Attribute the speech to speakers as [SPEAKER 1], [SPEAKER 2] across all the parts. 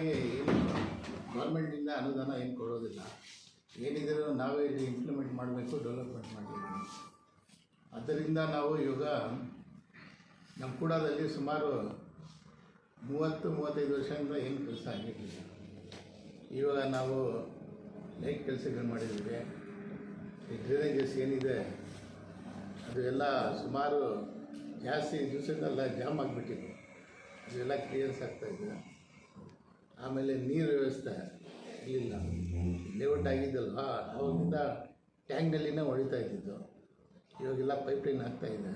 [SPEAKER 1] ಏನು ಗೌರ್ಮೆಂಟಿಂದ ಅನುದಾನ ಏನು ಕೊಡೋದಿಲ್ಲ. ಏನಿದ್ರೂ ನಾವೇ ಇಲ್ಲಿ ಇಂಪ್ಲಿಮೆಂಟ್ ಮಾಡಬೇಕು ಡೆವಲಪ್ಮೆಂಟ್ ಮಾಡಬೇಕು. ಆದ್ದರಿಂದ ನಾವು ಇವಾಗ ನಮ್ಮ ಕೂಡದಲ್ಲಿ ಸುಮಾರು ಮೂವತ್ತು, ಮೂವತ್ತೈದು ವರ್ಷದಿಂದ ಏನು ಕೆಲಸ ಆಗಿರಲಿಲ್ಲ. ಇವಾಗ ನಾವು ಲೈಟ್ ಕೆಲಸಗಳು ಮಾಡಿದ್ದೀವಿ ಈ ಡ್ರೈನೇಜಸ್ ಏನಿದೆ, ಅದು ಎಲ್ಲ ಸುಮಾರು ಜಾಸ್ತಿ ದಿವಸದಲ್ಲ ಜಾಮ್ ಆಗಿಬಿಟ್ಟಿದೆ. ಅದೆಲ್ಲ ಕ್ಲಿಯರ್ಸ್ ಆಗ್ತಾಯಿದೆ ಆಮೇಲೆ ನೀರು ವ್ಯವಸ್ಥೆ ಇರಲಿಲ್ಲ ಲೇಔಟ್ ಆಗಿದ್ದಲ್ವಾ ಅವಾಗಿಂದ ಟ್ಯಾಂಕ್ನಲ್ಲಿನೇ ಹೊಳಿತಾ ಇದ್ದಿದ್ದು. ಇವಾಗೆಲ್ಲ ಪೈಪ್ಲೈನ್ ಇದೆ.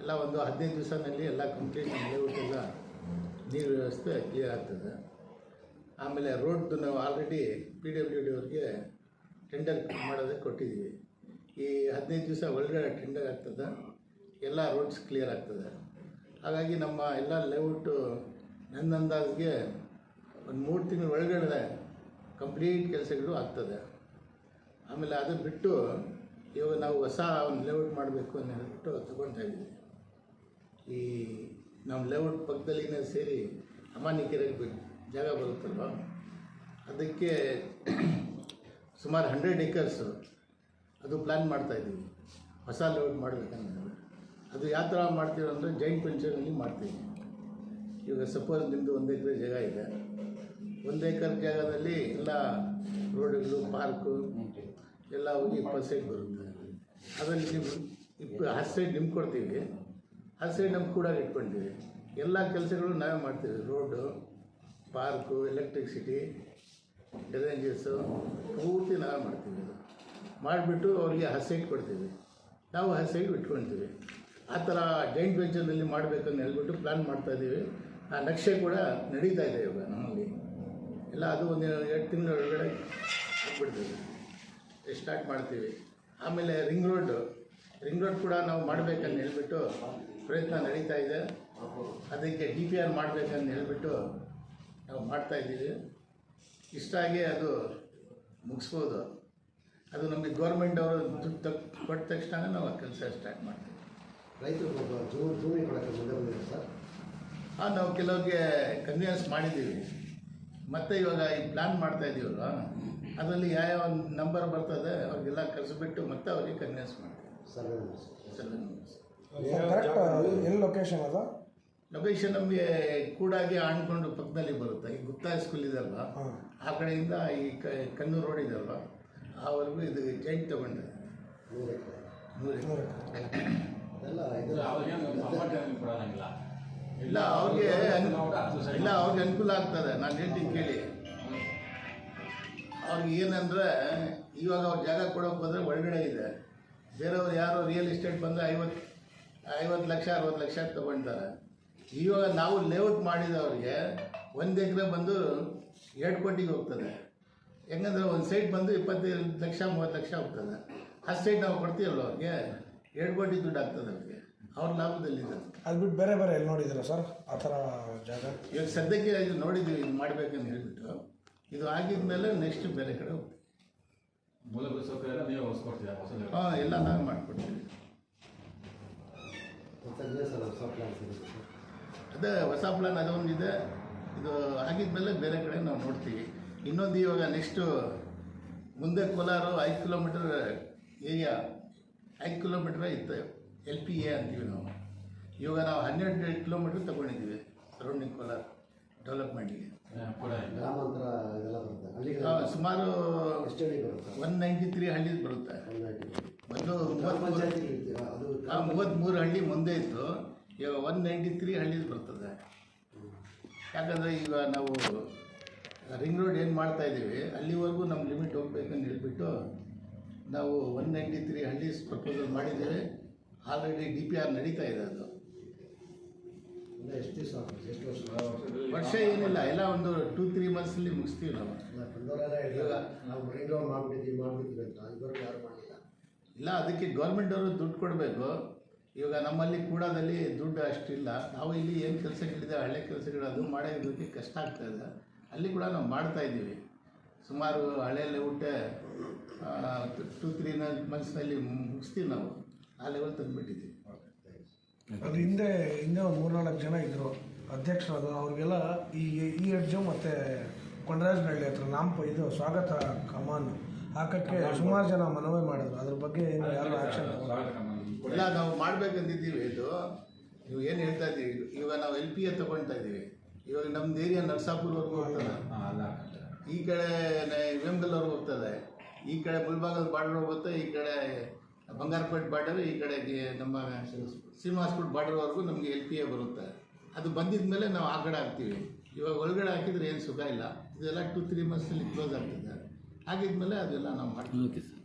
[SPEAKER 1] ಎಲ್ಲ ಒಂದು ಹದಿನೈದು ದಿವಸದಲ್ಲಿ ಎಲ್ಲ ಕಂಪ್ಲೀಟ್ ಲೇಔಟ್ ಎಲ್ಲ ನೀರು ವ್ಯವಸ್ಥೆ ಕ್ಲಿಯರ್ ಆಗ್ತದೆ. ಆಮೇಲೆ ರೋಡ್ದು ನಾವು ಆಲ್ರೆಡಿ ಪಿ ಡಬ್ಲ್ಯೂ ಡಿ ಅವ್ರಿಗೆ ಟೆಂಡರ್ ಮಾಡೋದಕ್ಕೆ ಕೊಟ್ಟಿದ್ದೀವಿ. ಈ ಹದಿನೈದು ದಿವಸ ಒಳಗಡೆ ಟೆಂಡರ್ ಆಗ್ತದೆ. ಎಲ್ಲ ರೋಡ್ಸ್ ಕ್ಲಿಯರ್ ಆಗ್ತದೆ. ಹಾಗಾಗಿ ನಮ್ಮ ಎಲ್ಲ ಲೇಔಟು ನನ್ನ ಅಂದಾಜಿಗೆ ಒಂದು ಮೂರು ತಿಂಗಳ ಒಳಗಡೆ ಕಂಪ್ಲೀಟ್ ಕೆಲಸಗಳು ಆಗ್ತದೆ. ಆಮೇಲೆ ಅದನ್ನು ಬಿಟ್ಟು ಇವಾಗ ನಾವು ಹೊಸ ಒಂದು ಲೇಔಟ್ ಮಾಡಬೇಕು ಅಂತ ಹೇಳ್ಬಿಟ್ಟು ತಗೊಳ್ತಾ ಇದ್ದೀವಿ ಈ ನಮ್ಮ ಲೇಔಟ್ ಪಕ್ಕದಲ್ಲಿನೇ ಸೇರಿ ಅಮಾನಿಕೆರೆಗೆ ಜಾಗ ಬರುತ್ತಲ್ವ? ಅದಕ್ಕೆ ಸುಮಾರು ಹಂಡ್ರೆಡ್ ಏಕರ್ಸು ಅದು ಪ್ಲ್ಯಾನ್ ಮಾಡ್ತಾ ಇದ್ದೀವಿ ಹೊಸ ಲೇಔಟ್ ಮಾಡಬೇಕಂದ್ರೆ ಅದು ಯಾವ ಥರ ಮಾಡ್ತೀವಿ ಅಂದರೆ ಜೈಂಟ್ ವೆಂಚರ್ನಲ್ಲಿ ಮಾಡ್ತೀವಿ. ಇವಾಗ ಸಪೋಸ್ ನಿಮ್ಮದು ಒಂದು ಎಕರೆ ಜಾಗ ಇದೆ. ಒಂದು ಎಕರೆ ಜಾಗದಲ್ಲಿ ಎಲ್ಲ ರೋಡ್ಗಳು, ಪಾರ್ಕು, ಎಲ್ಲ ಹೋಗಿ ಇಪ್ಪತ್ತು ಸೈಡ್ ಬರುತ್ತೆ. ಅದರಲ್ಲಿ ನಿಮ್ಮ ಇಪ್ಪ, ಹತ್ತು ಸೈಡ್ ನಿಮ್ಗೆ ಕೊಡ್ತೀವಿ. ಹತ್ತು ಸೈಡ್ ನಮ್ಗೆ ಕೂಡ ಇಟ್ಕೊಂಡಿವಿ. ಎಲ್ಲ ಕೆಲಸಗಳು ನಾವೇ ಮಾಡ್ತೀವಿ. ರೋಡು ಪಾರ್ಕು, ಎಲೆಕ್ಟ್ರಿಸಿಟಿ ಡ್ರೈನೇಜಸ್ಸು ಪೂರ್ತಿ ನಾವೇ ಮಾಡ್ತೀವಿ ಮಾಡಿಬಿಟ್ಟು ಅವರಿಗೆ ಹತ್ತು ಸೈಟ್ ಕೊಡ್ತೀವಿ. ನಾವು ಹತ್ತು ಸೈಟ್ ಇಟ್ಕೊಳ್ತೀವಿ. ಆ ಥರ ಜೈಂಟ್ ವೆಂಚರ್ನಲ್ಲಿ ಮಾಡಬೇಕಂತ ಹೇಳ್ಬಿಟ್ಟು ಪ್ಲ್ಯಾನ್ ಮಾಡ್ತಾಯಿದ್ದೀವಿ ಆ ನಕ್ಷೆ ಕೂಡ ನಡೀತಾ ಇದೆ ಇವಾಗ ನಮ್ಮಲ್ಲಿ. ಎಲ್ಲ ಅದು ಒಂದು ಎರಡು ತಿಂಗಳ ಒಳಗಡೆ ಆಗ್ಬಿಡ್ತೀವಿ ಸ್ಟಾರ್ಟ್ ಮಾಡ್ತೀವಿ. ಆಮೇಲೆ ರಿಂಗ್ ರೋಡ್ ರಿಂಗ್ ರೋಡ್ ಕೂಡ ನಾವು ಮಾಡಬೇಕಂತ ಹೇಳ್ಬಿಟ್ಟು ಪ್ರಯತ್ನ ನಡೀತಾ ಇದೆ. ಅದಕ್ಕೆ ಡಿ ಪಿ ಆರ್ ಮಾಡಬೇಕಂತ ಹೇಳ್ಬಿಟ್ಟು ನಾವು ಮಾಡ್ತಾ ಇದ್ದೀವಿ. ಇಷ್ಟಾಗಿ ಅದು ಮುಗಿಸ್ಬೋದು. ಅದು ನಮಗೆ ಗೌರ್ಮೆಂಟ್ ಅವರು ದುಡ್ಡು ತಕ್ ಕೊಟ್ಟ ತಕ್ಷಣ ನಾವು ಆ ಕೆಲಸ ಸ್ಟಾರ್ಟ್ ಮಾಡ್ತೀವಿ.
[SPEAKER 2] ರೈತರು ಒಬ್ಬ ಜೂ ಜೂಮಿ ಕೊಡೋಕ್ಕೆ ಮುಂದೆ ಬಂದಿದೆ ಸರ್.
[SPEAKER 1] ಹಾಂ ನಾವು ಕೆಲವ್ರಿಗೆ ಕನ್ವಿನ್ಸ್ ಮಾಡಿದ್ದೀವಿ. ಮತ್ತು ಇವಾಗ ಈ ಪ್ಲ್ಯಾನ್ ಮಾಡ್ತಾ ಇದೀವಲ್ವ? ಅದರಲ್ಲಿ ಯಾವ್ಯಾವ ನಂಬರ್ ಬರ್ತದೆ ಅವ್ರಿಗೆಲ್ಲ ಕರೆಸಿಬಿಟ್ಟು ಮತ್ತೆ ಅವ್ರಿಗೆ ಕನ್ವಿನ್ಸ್ ಮಾಡ್ತೀವಿ. ಸರ್
[SPEAKER 3] ಕರೆಕ್ಟ್ ಎಲ್ಲಿ ಲೊಕೇಶನ್ ಅದ?
[SPEAKER 1] ಲೊಕೇಶನ್ ನಮಗೆ ಕೂಡಾಗಿ ಆಣ್ಕೊಂಡು ಪಕ್ಕದಲ್ಲಿ ಬರುತ್ತೆ. ಈ ಗುಪ್ತಾ ಸ್ಕೂಲ್ ಇದೆ
[SPEAKER 3] ಹಾಂ.
[SPEAKER 1] ಆ ಕಡೆಯಿಂದ ಈ ಕ ಕಣ್ಣೂರು ರೋಡ್ ಅಲ್ವಾ? ಆವರೆಗೂ ಇದು ಜೈಂಟ್ ತಗೊಂಡೆ
[SPEAKER 2] ನೂರು ಎಕರೆ.
[SPEAKER 1] ನೂರು
[SPEAKER 3] ನೂರು ಎಕರೆ.
[SPEAKER 2] ಅದೆಲ್ಲ ಇದು
[SPEAKER 1] ಇಲ್ಲ ಅವ್ರಿಗೆ ಇಲ್ಲ, ಅವ್ರಿಗೆ ಅನುಕೂಲ ಆಗ್ತದೆ. ನಾನು ಹೇಳ್ತೀನಿ ಕೇಳಿ. ಅವ್ರಿಗೆ ಏನಂದರೆ, ಇವಾಗ ಅವ್ರು ಜಾಗ ಕೊಡೋಕೆ ಬಂದರೆ ಒಳಗಡೆ ಇದೆ. ಬೇರೆಯವ್ರು ಯಾರು ರಿಯಲ್ ಎಸ್ಟೇಟ್ ಬಂದರೆ ಐವತ್ತು ಐವತ್ತು ಲಕ್ಷ ಅರವತ್ತು ಲಕ್ಷ ತೊಗೊಳ್ತಾರೆ ಇವಾಗ ನಾವು ಲೇಔಟ್ ಮಾಡಿದವ್ರಿಗೆ ಒಂದು ಎಕರೆ ಬಂದು ಎರಡು ಕೋಟಿಗೆ ಹೋಗ್ತದೆ. ಹೆಂಗಂದ್ರೆ ಒಂದು ಸೈಟ್ ಬಂದು ಇಪ್ಪತ್ತೈದು ಲಕ್ಷ, ಮೂವತ್ತು ಲಕ್ಷ ಹೋಗ್ತದೆ. ಆ ಸೈಟ್ ನಾವು ಕೊಡ್ತೀವಲ್ಲ ಅವ್ರಿಗೆ? ಎರಡು ಕೋಟಿ ದುಡ್ಡು ಆಗ್ತದೆ ಅವ್ರಿಗೆ. ಅವ್ರ ಲಾಭದಲ್ಲಿದ್ದಾರೆ
[SPEAKER 3] ಅದು ಬಿಟ್ಟು ಬೇರೆ ಬೇರೆ ಎಲ್ಲಿ ನೋಡಿದ್ದೀರಾ ಸರ್? ಆ ಥರ ಜಾಗ?
[SPEAKER 1] ಇವಾಗ ಸದ್ಯಕ್ಕೆ ಇದು ನೋಡಿದ್ದೀವಿ ಇದು ಮಾಡಬೇಕಂತ ಹೇಳಿಬಿಟ್ಟು. ಇದು ಆಗಿದ್ಮೇಲೆ ನೆಕ್ಸ್ಟ್ ಬೇರೆ ಕಡೆ ಹೋಗ್ತೀವಿ.
[SPEAKER 4] ಮೂಲಭೂತ ಸೌಕರ್ಯ ಎಲ್ಲ ನೀವೇ
[SPEAKER 1] ಹಾಂ ಎಲ್ಲ ನಾನು ಮಾಡಿಕೊಡ್ತೀವಿ. ಅದೇ ಹೊಸ ಪ್ಲಾನ್ ಅದೊಂದಿದೆ ಇದು. ಆಗಿದ್ಮೇಲೆ ಬೇರೆ ಕಡೆ ನಾವು ನೋಡ್ತೀವಿ. ಇನ್ನೊಂದು ಇವಾಗ ನೆಕ್ಸ್ಟು ಮುಂದೆ ಕೋಲಾರು ಐದು ಕಿಲೋಮೀಟರ್ ಏರಿಯಾ ಐದು ಕಿಲೋಮೀಟ್ರೇ ಇತ್ತು. ಎಲ್ ಪಿ ಎ ಅಂತೀವಿ ನಾವು. ಇವಾಗ ನಾವು ಹನ್ನೆರಡು ಕಿಲೋಮೀಟ್ರ್ ತಗೊಂಡಿದ್ದೀವಿ ಸರೌಂಡಿಂಗ್ ಕೋಲಾರ ಡೆವಲಪ್ಮೆಂಟ್ಗೆ
[SPEAKER 2] ಗ್ರಾಮಾಂತರ ಇದೆಲ್ಲ ಬರುತ್ತೆ ಅಲ್ಲಿಗೆ
[SPEAKER 1] ಸುಮಾರು ಒನ್ ನೈಂಟಿ ತ್ರೀ ಹಳ್ಳಿ ಬರುತ್ತೆ. ಮೊದಲು ಮೂವತ್ತ್ಮೂರು ಹಳ್ಳಿ ಮುಂದೆ ಇತ್ತು. ಇವಾಗ ಒನ್ ನೈಂಟಿ ತ್ರೀ ಹಳ್ಳಿ ಬರ್ತದೆ ಯಾಕಂದರೆ ಈಗ ನಾವು ರಿಂಗ್ ರೋಡ್ ಏನು ಮಾಡ್ತಾ ಇದ್ದೀವಿ ಅಲ್ಲಿವರೆಗೂ ನಮ್ಮ ಲಿಮಿಟ್ ಹೋಗ್ಬೇಕಂತ ಹೇಳ್ಬಿಟ್ಟು ನಾವು ಒನ್ ನೈಂಟಿ ತ್ರೀ ಹಳ್ಳೀಸ್ ಪ್ರಪೋಸಲ್ ಮಾಡಿದ್ದೇವೆ. ಆಲ್ರೆಡಿ ಡಿ ಪಿ ಆರ್ ನಡೀತಾ ಇದೆ ಅದು.
[SPEAKER 2] ಎಷ್ಟು ದಿವಸ ಎಷ್ಟು ವರ್ಷ?
[SPEAKER 1] ವರ್ಷ. ಏನಿಲ್ಲ ಎಲ್ಲ ಒಂದು ಟೂ ತ್ರೀ ಮಂತ್ಸಲ್ಲಿ ಮುಗಿಸ್ತೀವಿ ನಾವು.
[SPEAKER 2] ನಾವು ಡೌನ್ ಮಾಡ್ಬಿಟ್ಟಿದ್ದೀವಿ ಅಂತ. ಇದುವರೆಗೂ ಯಾರು ಮಾಡಿಲ್ಲ
[SPEAKER 1] ಇಲ್ಲ ಅದಕ್ಕೆ ಗೌರ್ಮೆಂಟ್ ಅವರು ದುಡ್ಡು ಕೊಡಬೇಕು. ಇವಾಗ ನಮ್ಮಲ್ಲಿ ಕೂಡದಲ್ಲಿ ದುಡ್ಡು ಅಷ್ಟಿಲ್ಲ. ನಾವು ಇಲ್ಲಿ ಏನು ಕೆಲಸಗಳಿದೆ ಹಳೆ ಕೆಲಸಗಳು ಅದು ಮಾಡೋದಕ್ಕೆ ಕಷ್ಟ ಆಗ್ತಾ ಇದೆ. ಅಲ್ಲಿ ಕೂಡ ನಾವು ಮಾಡ್ತಾ ಇದ್ದೀವಿ. ಸುಮಾರು ಹಳೆಯಲ್ಲಿ ಊಟ ಟೂ ತ್ರೀ ಮಂತ್ಸ್ನಲ್ಲಿ ಮುಗಿಸ್ತೀವಿ ನಾವು. ಆ ಲೆವೆಲ್ ತಂದುಬಿಟ್ಟಿದ್ದೀವಿ.
[SPEAKER 3] ಅದು ಹಿಂದೆ ಹಿಂದೆ ಒಂದು ಮೂರ್ನಾಲ್ಕು ಜನ ಇದ್ದರು ಅಧ್ಯಕ್ಷರದು ಅವ್ರಿಗೆಲ್ಲ ಈ ಈ ಅಡ್ಜು ಮತ್ತು ಕೊಂಡರಾಜನಹಳ್ಳಿ ಹತ್ರ ನಾಮ ಇದು ಸ್ವಾಗತ ಕಮಾನ್. ಹಾಕಕ್ಕೆ ಸುಮಾರು ಜನ ಮನವಿ ಮಾಡಿದ್ರು. ಅದ್ರ ಬಗ್ಗೆ ಏನು ಯಾರು
[SPEAKER 4] ಆಕ್ಷನ್.
[SPEAKER 1] ಇಲ್ಲ ನಾವು ಮಾಡ್ಬೇಕಂತಿದ್ದೀವಿ ಇದು. ನೀವು ಏನು ಹೇಳ್ತಾ ಇದ್ದೀವಿ ಇವಾಗ ನಾವು ಎಲ್ ಪಿ ಎ ತಗೊಳ್ತಾ ಇದ್ದೀವಿ. ಇವಾಗ ನಮ್ದು ಏರಿಯಾ ನರ್ಸಾಪುರ್ವರೆಗೂ ಹೋಗ್ತದೆ.
[SPEAKER 4] ಅಲ್ಲ
[SPEAKER 1] ಈ ಕಡೆ ವೇಮಗಲ್ವರೆಗೂ ಹೋಗ್ತದೆ. ಈ ಕಡೆ ಮುಲ್ಬಾಗಲ್ ಬಾರ್ಡರ್ ಹೋಗುತ್ತೆ ಈ ಕಡೆ ಬಂಗಾರಪೇಟೆ ಬಾರ್ಡರ್ ಈ ಕಡೆಗೆ ನಮ್ಮ ಶ್ರೀನಿವಾಸ್ಪೇಟ್ ಬಾರ್ಡರ್ವರೆಗೂ ನಮಗೆ ಎಲ್ ಪಿ ಎ ಬರುತ್ತೆ. ಅದು ಬಂದಿದ ಮೇಲೆ ನಾವು ಆ ಕಡೆ ಹಾಕ್ತೀವಿ. ಇವಾಗ ಒಳಗಡೆ ಹಾಕಿದ್ರೆ ಏನು ಸುಖ ಇಲ್ಲ. ಇದೆಲ್ಲ ಟು ತ್ರೀ ಮಂತ್ಸಲ್ಲಿ ಕ್ಲೋಸ್ ಆಗ್ತದೆ. ಹಾಗಿದ್ಮೇಲೆ ಅದೆಲ್ಲ ನಾವು ಮಾಡ್ತೀವಿ.
[SPEAKER 5] Okay sir